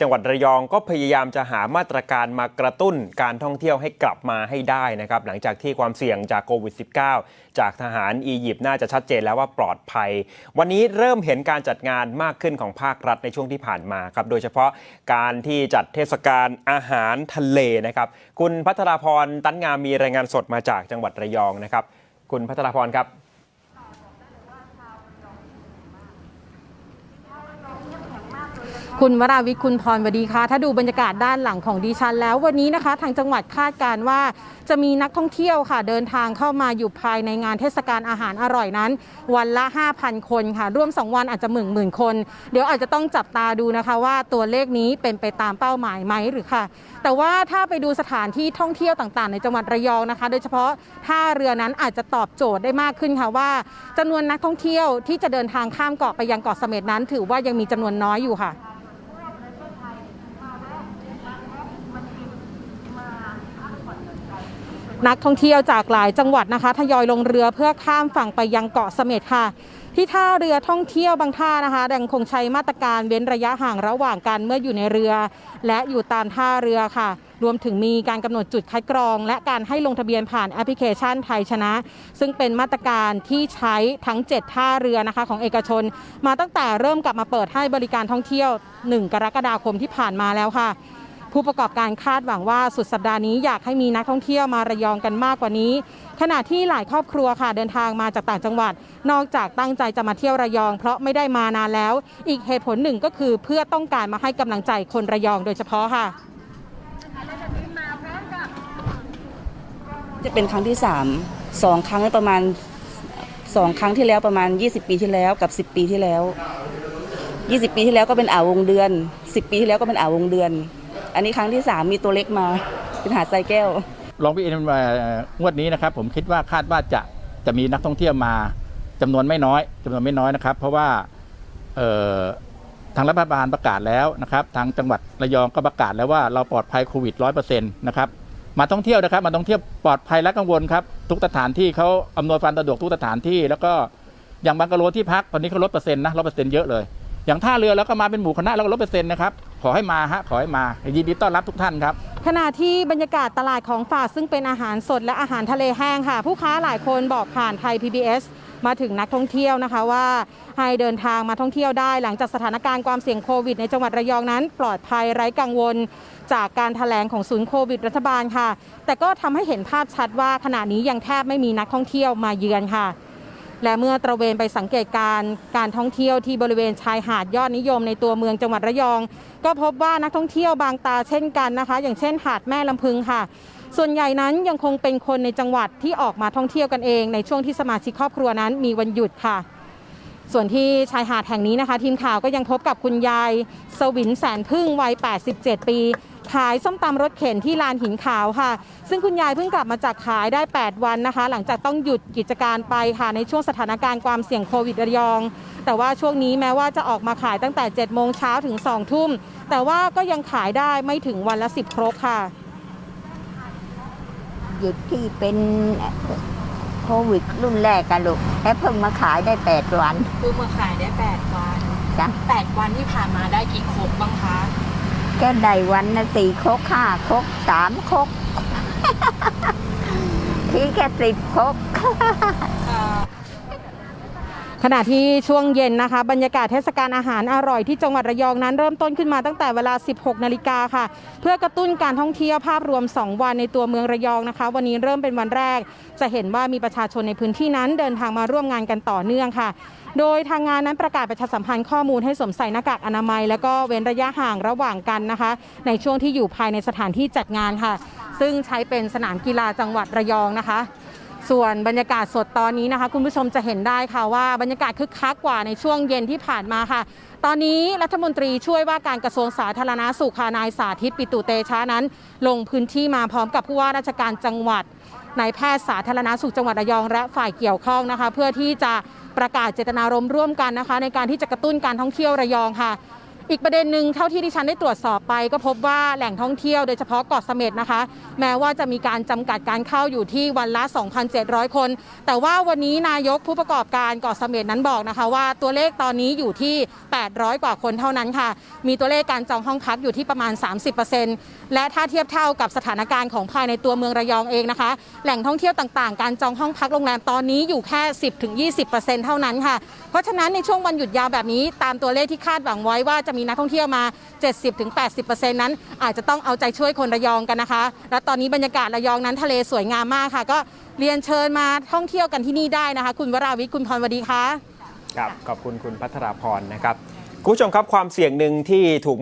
จังหวัดระยองก็พยายามจะหามาตรการมากระตุ้นการท่องเที่ยวให้กลับมาให้ได้นะครับหลังจากที่ความเสี่ยงจากโควิด -19 จากทหารอียิปต์น่าจะชัดเจนแล้วว่าปลอดภัย วันนี้เริ่มเห็นการจัดงานมากขึ้นของภาครัฐในช่วงที่ผ่านมาครับโดยเฉพาะการที่จัดเทศกาลอาหารทะเลนะครับคุณพัทรพรตั้นงามมีรายงานสดมาจากจังหวัดระยองนะครับ คุณพัทรพรครับ คุณวราวิทย์คุณพรวดีค่ะถ้าดูบรรยากาศด้านหลังของดิฉัน แล้ววันนี้นะคะ ทางจังหวัดคาดการว่าจะมีนักท่องเที่ยวค่ะ เดินทางเข้ามาอยู่ภายในงานเทศกาลอาหารอร่อยนั้น วันละ 5,000 คนค่ะ ร่วม 2 วันอาจจะหมื่นหมื่นคน เดี๋ยวอาจจะต้องจับตาดูนะคะว่าตัวเลขนี้เป็นไปตามเป้าหมายไหมหรือค่ะ แต่ว่าถ้าไปดูสถานที่ท่องเที่ยวต่างๆ ในจังหวัดระยองนะคะ โดยเฉพาะท่าเรือนั้นอาจจะตอบโจทย์ได้มากขึ้นค่ะว่าจำนวนนักท่องเที่ยวที่จะเดินทางข้ามเกาะไปยังเกาะเสม็ดนั้น ถือว่ายังมีจำนวนน้อยอยู่ค่ะ นักท่องเที่ยวจากหลายจังหวัดนะคะทยอยลงเรือเพื่อข้ามฝั่งไปยังเกาะเสม็ดค่ะ ที่ท่าเรือท่องเที่ยวบางท่านะคะยังคงใช้มาตรการเว้นระยะห่างระหว่างกันเมื่ออยู่ในเรือ และอยู่ตามท่าเรือค่ะ รวมถึงมีการกำหนดจุดคัดกรอง และการให้ลงทะเบียนผ่านแอปพลิเคชันไทยชนะ ซึ่งเป็นมาตรการที่ใช้ทั้ง 7 ท่าเรือนะคะของเอกชน มาตั้งแต่เริ่มกลับมาเปิดให้บริการท่องเที่ยว 1 กรกฎาคมที่ผ่านมาแล้วค่ะ ผู้ประกอบการคาดหวังว่าสุดสัปดาห์นี้อยากให้มีนักท่องเที่ยวมาระยองกันมากกว่านี้ ขณะที่หลายครอบครัวค่ะเดินทางมาจากต่างจังหวัด นอกจากตั้งใจจะมาเที่ยวระยอง เพราะไม่ได้มานานแล้ว อีกเหตุผลหนึ่งก็คือเพื่อต้องการมาให้กำลังใจคนระยองโดยเฉพาะค่ะ จะเป็นครั้งที่สามสองครั้งประมาณสองครั้งที่แล้วประมาณ 20 ปีที่แล้วกับ 10 ปีที่แล้ว 20 ปีที่แล้วก็เป็นอ่าววงเดือน 10 ปีที่แล้วก็เป็นอ่าววงเดือน อันนี้ครั้งที่สามมีตัวเล็กมาเป็นหาดทรายแก้ว ลองพี่เอ็นงวดนี้นะครับ ผมคิดว่าคาดว่าจะจะมีนักท่องเที่ยวมาจำนวนไม่น้อยจำนวนไม่น้อยนะครับ เพราะว่าทางรัฐบาลประกาศแล้วนะครับ ทางจังหวัดระยองก็ประกาศแล้วว่าเราปลอดภัยโควิดร้อยเปอร์เซ็นต์นะครับมาท่องเที่ยวนะครับ มาท่องเที่ยวปลอดภัยและกังวลครับ ทุกสถานที่เขาอำนวยความสะดวกทุกสถานที่ แล้วก็อย่างบางกะโลที่พักตอนนี้เขาลดเปอร์เซ็นต์นะลดเปอร์เซ็นต์เยอะเลย อย่างท่าเรือแล้วก็มาเป็นหมู่คณะแล้วก็ลดเปอร์เซ็นต์นะครับ ขอให้มาฮะขอให้มายินดีต้อนรับทุกท่านครับ ขณะที่บรรยากาศตลาดของฝากซึ่งเป็นอาหารสดและอาหารทะเลแห้งค่ะ ผู้ค้าหลายคนบอกผ่านไทย PBS มาถึงนักท่องเที่ยวนะคะว่าให้เดินทางมาท่องเที่ยวได้ หลังจากสถานการณ์ความเสี่ยงโควิดในจังหวัดระยองนั้น ปลอดภัยไร้กังวล จากการถแถลงของศูนย์โควิดรัฐบาลค่ะ แต่ก็ทำให้เห็นภาพชัดว่าขณะนี้ยังแทบไม่มีนักท่องเที่ยวมาเยือนค่ะ และเมื่อตระเวนไปสังเกตการ์การท่องเที่ยวที่บริเวณชายหาดยอดนิยมในตัวเมืองจังหวัดระยอง ก็พบว่านักท่องเที่ยวบางตาเช่นกันนะคะ อย่างเช่นหาดแม่ลำพึงค่ะ ส่วนใหญ่นั้นยังคงเป็นคนในจังหวัดที่ออกมาท่องเที่ยวกันเอง ในช่วงที่สมาชิกครอบครัวนั้นมีวันหยุดค่ะ ส่วนที่ชายหาดแห่งนี้นะคะ ทีมข่าวก็ยังพบกับคุณยายสวินแสนพึ่งวัย 87 ปี ขายส้มตำรถเข็นที่ลานหินขาวค่ะ ซึ่งคุณยายเพิ่งกลับมาจากขายได้ 8 วันนะคะ หลังจากต้องหยุดกิจการไปค่ะในช่วงสถานการณ์ความเสี่ยงโควิดระยอง แต่ว่าช่วงนี้แม้ว่าจะออกมาขายตั้งแต่ 7 โมงเช้าถึง 2 ทุ่ม แต่ว่าก็ยังขายได้ไม่ถึงวันละ 10 ครกค่ะ หยุดที่เป็นโควิดรุ่นแรกกันลูกแค่เพิ่งมาขายได้แปดวันเพิ่งมาขายได้ 8 วันจ้ะ 8 วันที่ผ่านมาได้กี่ครกบ้างคะ ก็ได้วันนะสี่คกห้าคกสามคกพี่แค่สิบคก ขณะที่ช่วงเย็นนะคะ บรรยากาศเทศกาลอาหารอร่อยที่จังหวัดระยองนั้นเริ่มต้นขึ้นมาตั้งแต่เวลา 16 นาฬิกาค่ะ เพื่อกระตุ้นการท่องเที่ยวภาพรวม 2 วันในตัวเมืองระยองนะคะ วันนี้เริ่มเป็นวันแรก จะเห็นว่ามีประชาชนในพื้นที่นั้นเดินทางมาร่วมงานกันต่อเนื่องค่ะ โดยทางงานนั้นประกาศประชาสัมพันธ์ข้อมูลให้สวมใส่หน้ากากอนามัย แล้วก็เว้นระยะห่างระหว่างกันนะคะ ในช่วงที่อยู่ภายในสถานที่จัดงานค่ะ ซึ่งใช้เป็นสนามกีฬาจังหวัดระยองนะคะ ส่วนบรรยากาศสดตอนนี้นะคะ คุณผู้ชมจะเห็นได้ค่ะว่าบรรยากาศคึกคักกว่าในช่วงเย็นที่ผ่านมาค่ะ ตอนนี้รัฐมนตรีช่วยว่าการกระทรวงสาธารณาสุขค่ะนายสาธิตปิตุเตชะนั้น ลงพื้นที่มาพร้อมกับผู้ว่าราชการจังหวัดนายแพทย์สาธารณาสุขจังหวัดระยองและฝ่ายเกี่ยวข้องนะคะ เพื่อที่จะประกาศเจตนารมณ์ร่วมกันนะคะ ในการที่จะกระตุ้นการท่องเที่ยวระยองค่ะ อีกประเด็นหนึ่งเท่าที่ดิฉันได้ตรวจสอบไป ก็พบว่าแหล่งท่องเที่ยวโดยเฉพาะเกาะเสม็ดนะคะ แม้ว่าจะมีการจำกัดการเข้าอยู่ที่วันละ 2,700 คน แต่ว่าวันนี้นายกผู้ประกอบการเกาะเสม็ดนั้นบอกนะคะ ว่าตัวเลขตอนนี้อยู่ที่ 800 กว่าคนเท่านั้นค่ะ มีตัวเลขการจองห้องพักอยู่ที่ประมาณ 30%และถ้าเทียบเท่ากับสถานการณ์ของภายในตัวเมืองระยองเองนะคะ แหล่งท่องเที่ยวต่างๆ การจองห้องพักโรงแรมตอนนี้อยู่แค่ 10-20%เท่านั้นค่ะ เพราะฉะนั้นในช่วงวันหยุดยาวแบบนี้ตามตัวเลขที่คาดหวังไว้ว่าจะมีนักท่องเที่ยวมา 70-80%นั้น อาจจะต้องเอาใจช่วยคนระยองกันนะคะ และตอนนี้บรรยากาศระยองนั้นทะเลสวยงามมากค่ะ ก็เรียนเชิญมาท่องเที่ยวกันที่นี่ได้นะคะ คุณวราวิทย์คุณพรวดีค่ะครับ ขอบคุณคุณพัทราพรนะครับ คุณผู้ชมครับความเสี่ยงหนึ่งที่ถูก